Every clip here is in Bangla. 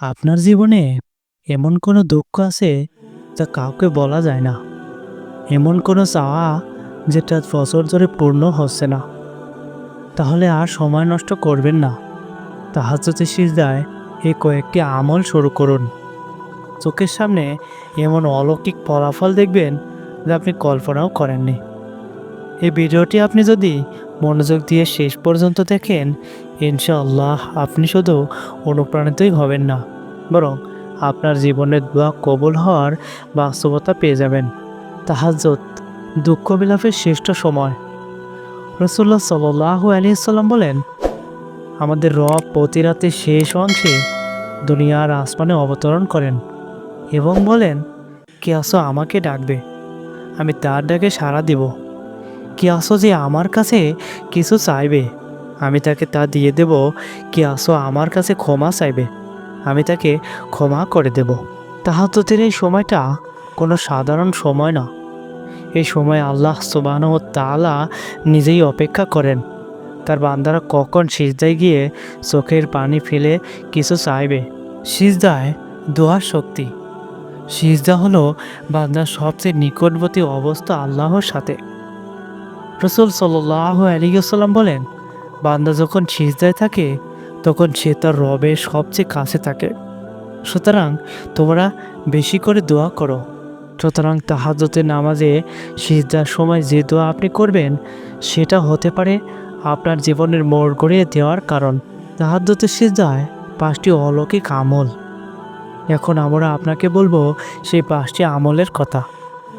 আপনার জীবনে এমন কোনো দুঃখ আছে যা কাউকে বলা যায় না? এমন কোনো চাওয়া যেটা বছর ধরে পূর্ণ হচ্ছে না? তাহলে আর সময় নষ্ট করবেন না। তাহাজ্জতে সিজদায় এই কয়েকটি আমল শুরু করুন। চোখের সামনে এমন অলৌকিক ফলাফল দেখবেন যা আপনি কল্পনাও করেননি। এই ভিডিওটি আপনি যদি মনোযোগ দিয়ে শেষ পর্যন্ত দেখেন, ইনশাআল্লাহ আপনি শুধু অনুপ্রাণিতই হবেন না, বরং আপনার জীবনের দোয়া কবুল হওয়ার বাস্তবতা পেয়ে যাবেন। তাহাজ্জত দুঃখ বিলাপের শ্রেষ্ঠ সময়। রসুল্লাহ সাল্লাহ আলিয়াল্লাম বলেন, আমাদের রব প্রতি রাতের শেষ অংশে দুনিয়ার আসমানে অবতরণ করেন এবং বলেন কে আসো আমাকে ডাকবে, আমি তার ডাকে সাড়া দিব কে আসো যে আমার কাছে কিছু চাইবে? আমি তাকে তা দিয়ে দেব, কে আসো আমার কাছে ক্ষমা চাইবে? আমি তাকে ক্ষমা করে দেব। তাহাজ্জতের এই সময়টা কোনো সাধারণ সময় না। এই সময় আল্লাহ সুবাহ তালা নিজেই অপেক্ষা করেন। তার বান্দারা কখন সিজদায় গিয়ে চোখের পানি ফেলে কিছু চাইবে? সিজদায় দোয়ার শক্তি। সিজদা হলো বান্দার সবচেয়ে নিকটবর্তী অবস্থা আল্লাহর সাথে। রসুল সাল্লাহ আলিয়াল্লাম বলেন, বান্দা যখন সিজদায় থাকে, তখন সে তার রবের সবচেয়ে কাছে থাকে। সুতরাং তোমরা বেশি করে দোয়া করো। সুতরাং তাহাজতের নামাজে সিজদার সময় যে দোয়া আপনি করবেন, সেটা হতে পারে আপনার জীবনের মোড় গড়িয়ে দেওয়ার কারণ। তাহাজ্জতের সিজদায় পাঁচটি অলৌকিক আমল। এখন আমরা আপনাকে বলব, সেই পাঁচটি আমলের কথা।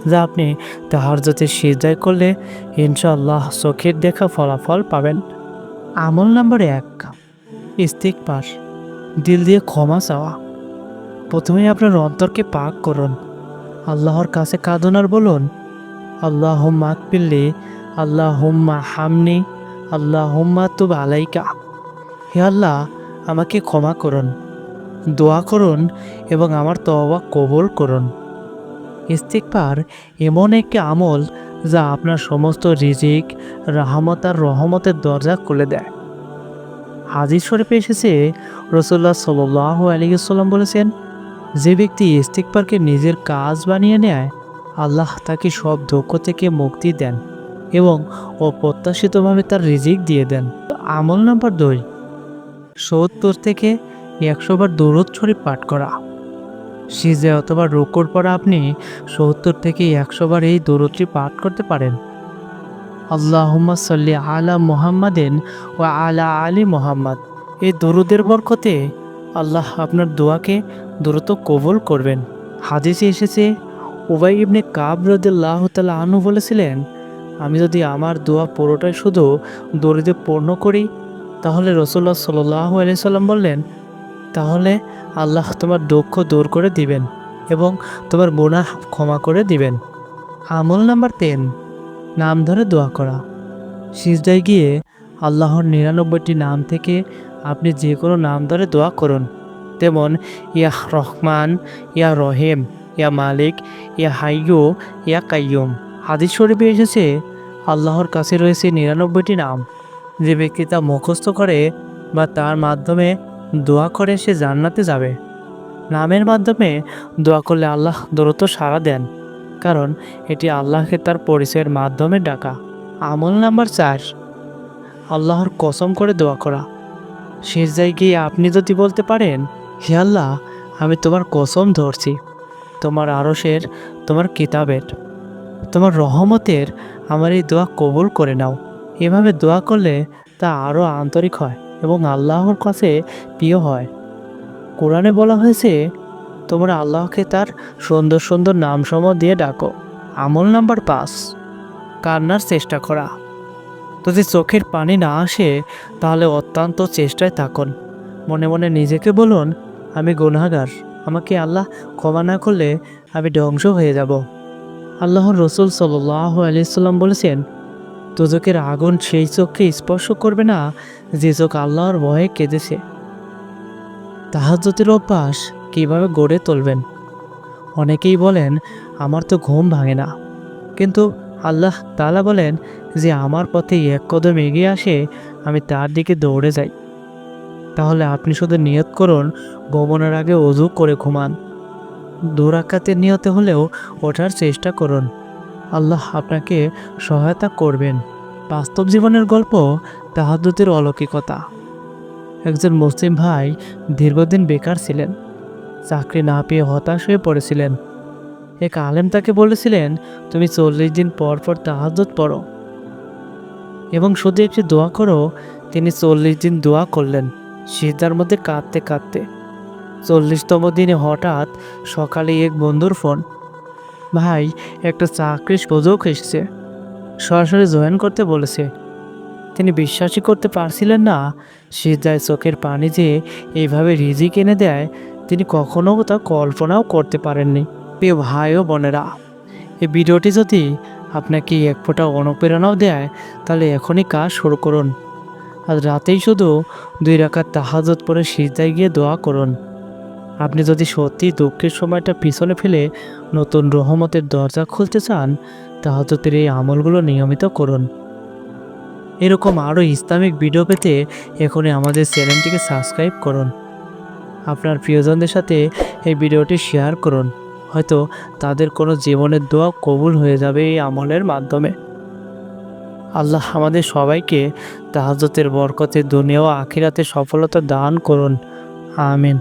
যা আপনি তাহাজ্জতের সিজদায় করলে ইনশাআল্লাহ চোখের দেখা ফলাফল পাবেন। আমল নাম্বার এক স্তিক ইস্তিকবার দিল দিয়ে ক্ষমা চাওয়া। প্রথমে আপনার অন্তরকে পাক করুন। আল্লাহর কাছে কাঁদুন আর বলুন আল্লাহ হোম্মা পিল্লি আল্লাহ হোম্মা হামনি আল্লাহ হোম্মা তুব আলাইকা। হে আল্লাহ, আমাকে ক্ষমা করুন, দোয়া করুন এবং আমার তওবা কবুল করুন। ইস্তিকবার এমন একটি আমল যা আপনার সমস্ত রিজিক, রাহমত আর রহমতের দরজা খুলে দেয়। হাজির শরীফে এসেছে রসুল্লাহ সাল্লাহ আলিয়াল্লাম বলেছেন, যে ব্যক্তি ইস্তিকবারকে নিজের কাজ বানিয়ে নেয়, আল্লাহ তাকে সব দুঃখ থেকে মুক্তি দেন এবং অপ্রত্যাশিতভাবে তার রিজিক দিয়ে দেন। আমল নাম্বার দুই, সত্তর থেকে একশো বার দৌড় শরীফ পাঠ করা। সিজে অথবা রুকুর পর আপনি সত্তর থেকে একশো বার এই দৌড়টি পাঠ করতে পারেন। আল্লাহুম্মা সাল্লি আলা মোহাম্মদেন ও আলা আলী মোহাম্মদ। এই দরুদের বরকতে আল্লাহ আপনার দোয়াকে দ্রুত কবল করবেন। হাদিসে এসেছে, উবাই ইবনে কাব রদুল্লাহ তালা আনু বলেছিলেন, আমি যদি আমার দোয়া পুরোটাই শুধু দরিদ্রে পূর্ণ করি, তাহলে রসুল্লাহ সাল্লাহ আলিয়াল্লাম বললেন তাহলে আল্লাহ তোমার দুঃখ দূর করে দিবেন এবং তোমার বোনা ক্ষমা করে দিবেন। আমল নাম্বার টেন নাম ধরে দোয়া করা। সিজদায় গিয়ে আল্লাহর নিরানব্বইটি নাম থেকে আপনি যে কোনো নাম ধরে দোয়া করুন। তেমন, ইয়া রহমান, ইয়া রহেম, ইয়া মালিক, ইয়া হাইয়ু, ইয়া কাইয়ুম। হাদিস শরীফে এসেছে, আল্লাহর কাছে রয়েছে নিরানব্বইটি নাম। যে ব্যক্তি তা মুখস্থ করে বা তার মাধ্যমে দোয়া করে সে জান্নাতে যাবে। নামের মাধ্যমে দোয়া করলে আল্লাহ দ্রুত সাড়া দেন, কারণ এটি আল্লাহকে তার পরিচয়ের মাধ্যমে ডাকা। আমল নাম্বার চার, আল্লাহর কসম করে দোয়া করা। শেষ জায়গায় আপনি যদি বলতে পারেন, হে আল্লাহ, আমি তোমার কসম ধরছি, তোমার আরসের তোমার কিতাবের, তোমার রহমতের আমার এই দোয়া কবুল করে নাও। এভাবে দোয়া করলে তা আরও আন্তরিক হয়। এবং আল্লাহর কাছে প্রিয় হয়। কোরআনে বলা হয়েছে, তোমরা আল্লাহকে তার সুন্দর সুন্দর নামসমূহ দিয়ে ডাকো। আমল নাম্বার পাঁচ, কান্নার চেষ্টা করা। যদি চোখের পানি না আসে, তাহলে অত্যন্ত চেষ্টায় থাকুন। মনে মনে নিজেকে বলুন, আমি গুনাগার আমাকে আল্লাহ ক্ষমা না করলে আমি ধ্বংস হয়ে যাব। আল্লাহর রসুল সাল্লাহ আলিয়াল্লাম বলেছেন তোজকের আগুন সেই চোখকে স্পর্শ করবে না যে চোখ আল্লাহর ভয়ে কেঁদেছে। তাহাজ্জতের অভ্যাস কীভাবে গড়ে তুলবেন? অনেকেই বলেন, আমার তো ঘুম ভাঙে না। কিন্তু আল্লাহ তালা বলেন যে, আমার পথে এক কদম এগিয়ে আসে, আমি তার দিকে দৌড়ে যাই। তাহলে আপনি শুধু নিয়ত করুন ভবনের আগে অজু করে ঘুমান। দুরাকাতের নিয়তে হলেও ওঠার চেষ্টা করুন। আল্লাহ আপনাকে সহায়তা করবেন। বাস্তব জীবনের গল্প তাহাদুতের অলৌকিকতা। একজন মুসলিম ভাই দীর্ঘদিন বেকার ছিলেন। চাকরি না পেয়ে হতাশ হয়ে পড়েছিলেন। এক আলেম তাকে বলেছিলেন, তুমি চল্লিশ দিন পর পর তাহাজত পড়ো। এবং শুধু একটি দোয়া করো, তিনি চল্লিশ দিন দোয়া করলেন। সিজদার মধ্যে কাঁদতে কাঁদতে। চল্লিশতম দিনে হঠাৎ সকালে এক বন্ধুর ফোন ভাই, একটা চাকরির সুযোগ এসেছে। সরাসরি জয়েন করতে বলেছে। তিনি বিশ্বাসই করতে পারছিলেন না সিজদায় চোখের পানি যে এইভাবে রিজিক এনে দেয়, তিনি কখনও তা কল্পনাও করতে পারেননি। প্রিয় ভাই ও বোনেরা, এই ভিডিওটি যদি আপনাকে এক ফোঁটা অনুপ্রেরণাও দেয়, তাহলে এখনই কাজ শুরু করুন। আজ রাতেই শুধু দুই রাকাত তাহাজত পরে সিজদায় গিয়ে দোয়া করুন। আপনি যদি সত্যি দুঃখের সময়টা পিছনে ফেলে নতুন রহমতের দরজা খুলতে চান তাহাজতের এই আমলগুলো নিয়মিত করুন। এরকম আরও ইসলামিক ভিডিও পেতে এখনই আমাদের চ্যানেলটিকে সাবস্ক্রাইব করুন। আপনার প্রিয়জনদের সাথে এই ভিডিওটি শেয়ার করুন। হয়তো তাদের কোনো জীবনের দোয়া কবুল হয়ে যাবে এই আমলের মাধ্যমে। আল্লাহ আমাদের সবাইকে তাহাজতের বরকতে দুনিয়া ও আখিরাতে সফলতা দান করুন। আমিন।